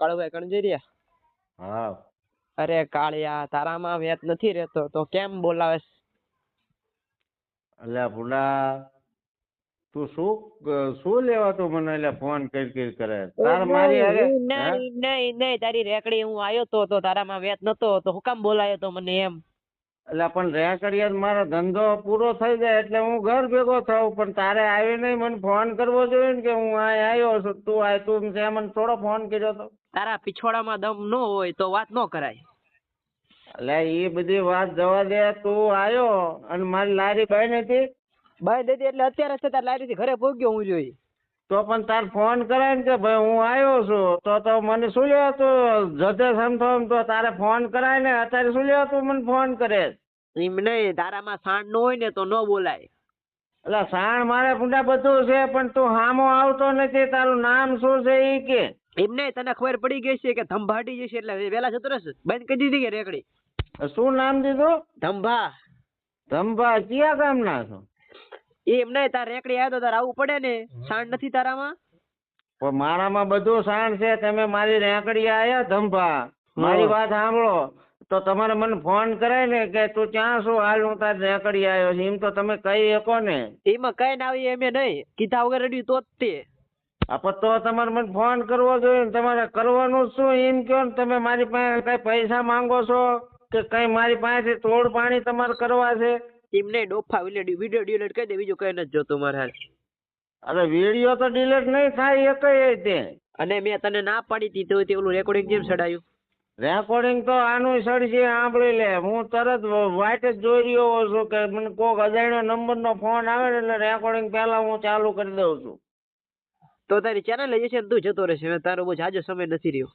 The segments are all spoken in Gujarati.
કાળુભાઈ કણજરિયા? હા. અરે કાળિયા તારામાં વેત નથી રહેતો તો કેમ બોલાવે અલ્યા ભૂલા તું શું શું લેવા તું મને એટલે ફોન કરી કરી કરે? તાર મારી અરે નહીં નહીં નહીં તારી રેકડી હું આવ્યો તો તો તારામાં વેત નતો તો હું કામ બોલાયો તો મને એમ? અલ્યા પણ રેકડિયા મારો ધંધો પૂરો થઈ જાય એટલે હું ઘર ભેગો થાઉં પણ તારે આવી નહીં મને ફોન કરવો જોઈએ ને કે હું અહીં આવ્યો છું. તું આ તું છે મને થોડો ફોન કર્યો તો. તારા પિછોડામાં દમ ન હોય તો વાત ન કરાય. એટલે એ બધી વાત જવા દે તું આવ્યો અને મારી લારી બંધ હતી. બાઈ દીધી એટલે અત્યારે છે તાર લારીથી ઘરે પહોંચ્યો હું જોઈ. તો પણ તાર ફોન કરે ને કે ભાઈ હું આવ્યો છું. તો તો મને શું લેવા તું જતે સમથો તો તારે ફોન કરાય ને અત્યારે શું લેવા તું મને ફોન કરે એમ નહીં તારામાં સાણ ન હોય ને તો ન બોલાય. એટલે સાણ મારે પૂંડા બધું છે પણ તું હામો આવતો નથી તારું નામ શું છે ઈ કે? એમ નહીં તને ખબર પડી ગઈ છે કે ધંભાટી જશે એટલે વેલા જતો રહેશે. બંધ કરી દીધી કે રેકડી? શું નામ દીધું? ધંભા. ધંભા કયા ગામના છો? એમ નહીં તાર રેકડી આવ્યો તો તારે આવવું પડે ને? સાણ નથી તારામાં? પણ મારામાં બધું સાણ છે તમે મારી રેકડી આયા ધંભા. મારી વાત સાંભળો. તો તમારે મને ફોન કરે ને કે તું ક્યાં શું હાલ હું તાર રેકડી આવ્યો છું. એમ તો તમે કહી શકો ને. એમાં કઈ ના આવી એમ નહીં કીધા વગર રેડી તો જ તે. આપણ તો તમારે મને ફોન કરવો જોઈએ ને. તમારે કરવાનું શું? એમ કહો ને તમે મારી પાસે કઈ પૈસા માંગો છો? કે કઈ મારી પાસેથી તોડ પાણી તમારે કરવા છે? એમ ડોફા એટલે વીડિયો ડિલીટ કરી દે બીજું કઈ નથી જોતું મારે હાલ. અરે વીડિયો તો ડિલીટ નહીં થાય એકય તે અને મેં તને ના પાડી હતી તો તે ઓલું રેકોર્ડિંગ કેમ સડાયું રેકોર્ડિંગ તો આનું સડશે સાંભળી લે. હું તરત વાઇટ જ જોઈ રહ્યો છું કે મને કોક અજાણ્યો નંબરનો ફોન આવે ને એટલે રેકોર્ડિંગ પહેલા હું ચાલુ કરી દઉં છું. તો તારી ચેનલ જશે ને તું જતો રહેશે તારો બહુ જાજો સમય નથી રહ્યો.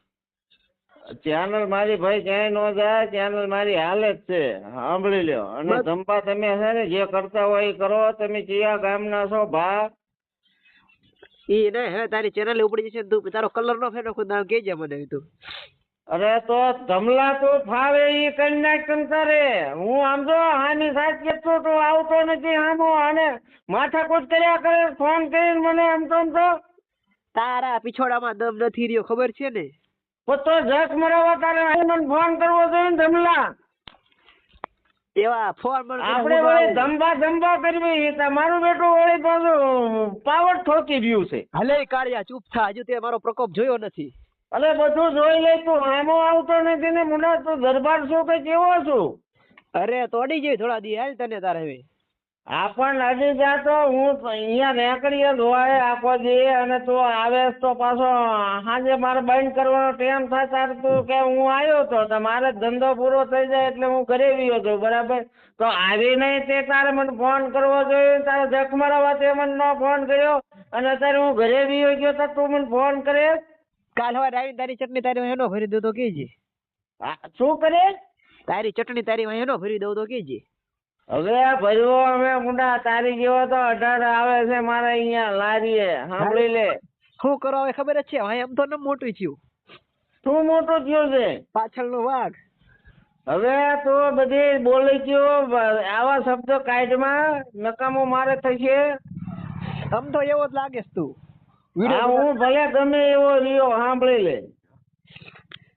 ચેનલ મારી ભાઈ ક્યાંય ન જાય ચેનલ મારી હાલે જ છે. સાંભળી લ્યો. અને. ધંપા તમે છે ને જે કરતા હોય એ કરો. તમે કયા ગામના છો ભા? ઈ ને હે તારી ચેનલ ઉપડી જશે તું તારો કલર નો ફેરો ખુદ નામ કહેજે મને તું. અરે તો ધમલા તો ફાવે ઈ કરી નાખ તમ હું આમ જો આની સાચી તો તું આવતો નથી આમો અને માથાકૂટ કર્યા કરે ફોન કરીને મને આમ તો. તારા પીછોડામાં દમ નથી રહ્યો ખબર છે ને? તો જસ મરાવા તારે અહીં ફોન કરવો જોઈએ ને ધમલા. એવા ફોન આપણે વળી ધંબા ધંબા કરવી તમારું બેટું વળી પાછું પાવર ઠોકી રહ્યું છે. હલે કાળિયા ચૂપ થા હજુ તે મારો પ્રકોપ જોયો નથી. અરે બધું જોઈ લે તું આમો આવતો નથી ને મુના તું દરબાર શું કે કેવો છું? અરે તો અડી જઈ થોડા દી હાલ તને તારે હવે. આપણ હજી જાતો હું તો અહીંયા રેકડીએ ધોવાએ આખો જઈએ અને તું આવે તો પાછો સાંજે મારે બંધ કરવાનો ટાઈમ થાય તારે તું કે હું આવ્યો તો મારે ધંધો પૂરો થઈ જાય એટલે હું ઘરે ગયો હતો બરાબર? તો આવી નહીં તે તારે મને ફોન કરવો જોઈએ તારે જખ મારવા તે મને નો ફોન કર્યો અને અત્યારે હું ઘરે ગયો ગયો તો તું મને ફોન કરે? કાલ હવે આવી તારી ચટણી તારી એનો ભરી દઉં તો કહેજે આ શું કરે? તારી ચટણી તારી વાંહે એનો ભરી દઉં તો કહેજે હવે આ અમે મુંડા તારી જેવો તો અઢાર આવે છે મારે અહીંયા લારીએ. સાંભળી લે. શું કરો હવે ખબર જ છે? વાંહે એમ તો ને મોટું થયું. શું મોટું થયું છે? પાછળનો વાઘ. હવે તો બધી બોલી ગયો. આવા શબ્દો કાયદમાં નકામો મારે થશે. આમ તો એવો જ લાગે તું. હા હું ભલે ગમે એવો રહ્યો સાંભળી લે.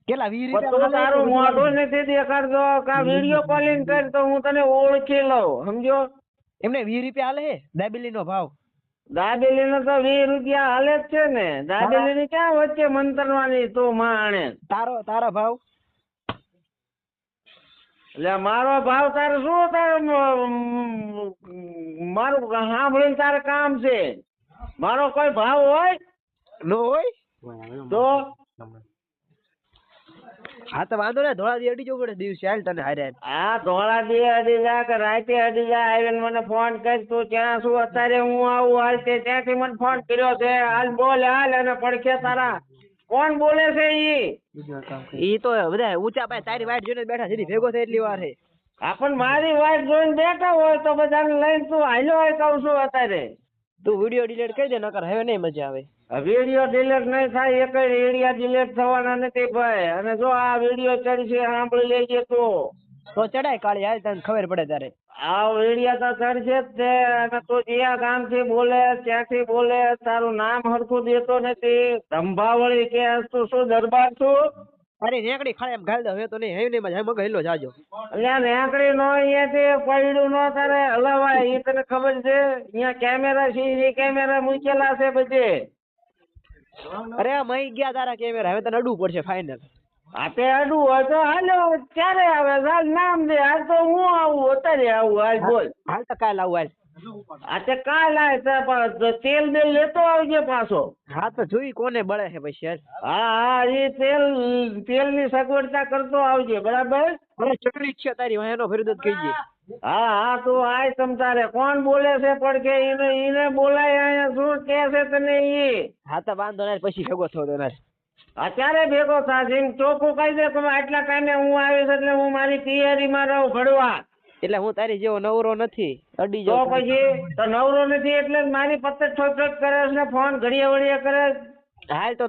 કેટલા પણ તું તારું મોઢું નથી દેખાડતો કા વીડિયો કોલિંગ કર તો હું તને ઓળખી લઉં સમજો? એમને વીસ રૂપિયા હાલે દાબેલી નો ભાવ. દાબેલી નો તો વીસ રૂપિયા હાલે જ છે ને. દાબેલી ની ક્યાં વચ્ચે મંતરવાની તો માણે તારો તારો ભાવ? એટલે મારો ભાવ તારે શું તારે મારું સાંભળીને તારે કામ છે. મારો કોઈ ભાવ હોય? ન હોય? તો? હા તો વાંધો ને ધોળા દી અડી પડે દિવસે હાલ તને હારે હા ધોળા દી અડી જા કે રાતે અડી જા આવીને મને ફોન કર તું ક્યાં શું અત્યારે હું આવું હાલ તે ત્યાંથી મને ફોન કર્યો છે. હાલ બોલ હાલ અને પડખે તારા. કોણ બોલે છે ઈ? ઈ તો બધા ઊંચા પાસે તારી વાઈટ જોઈને બેઠા સીધી ભેગો થાય એટલી વાર છે. આપણ મારી વાત જોઈને બેઠા હોય તો બધાને લઈને તું હાલ્યો હોય કહું છું અત્યારે. તું વીડિયો ડિલીટ કરી દે નકર હવે નહીં મજા આવે. વીડિયો ડિલેટ નહીં થાય એક એરિયા ડિલેટ થવાના નથી ભાઈ. અને જો આ વીડિયો ચડશે સાંભળી લેજે તો. તો ચડાય કાળી હાલ તને ખબર પડે તારે. આ વેડિયા તો ચડશે જ તે અને તું જ્યાં ગામથી બોલે ત્યાંથી બોલે તારું નામ હરખું દેતો નથી. ધંભાવળી કે તું શું દરબાર છું? અરે નેકડી ખાલી એમ દો હવે તો નહીં હેવ નહીં મજા મગ હેલો જાજો. અલ્યા નેકડી નો અહીંયાથી પડ્યું નો તારે. હલાવાય એ તને ખબર છે? અહીંયા કેમેરા સીસી કેમેરા મૂકેલા છે બધે. અરે આ મહી ગયા તારા કેમેરા હવે તને અડવું પડશે ફાઇનલ આ તે અડવું હોય તો હાલો ક્યારે આવે? હાલ નામ દે. હાલ તો હું આવું? અત્યારે આવું? હાલ બોલ. હાલ તો કાલ આવું હાલ. આ તે કાલ આવે તે પણ તેલ બેલ લેતો આવજે પાછો. હા તો જોઈ કોને બળે છે પછી યાર હા હા એ તેલ તેલની સગવડતા કરતો આવજે બરાબર? અરે ચટણી ઈચ્છા છે તારી એનો ફરી દત કહીજે હા હા તું આય તમ તારે કોણ બોલે છે? પડકે એને એને બોલાય અહીંયા શું કે છે તને ઈ? હા તો વાંધો નહીં પછી ભેગો થયો તો અત્યારે ભેગો થાશે? ચોખ્ખું કહી દે તમે આટલા ટાઈમે હું આવીશ એટલે હું મારી તૈયારીમાં રહું ભણવા એટલે હું તારી જેવો નવરો નથી અડી તો પછી તો નવરો નથી એટલે મારી પત્તે ઠોક ઠોક કરે છે ને ફોન ઘડીએ વળીએ કરે. હાલ તો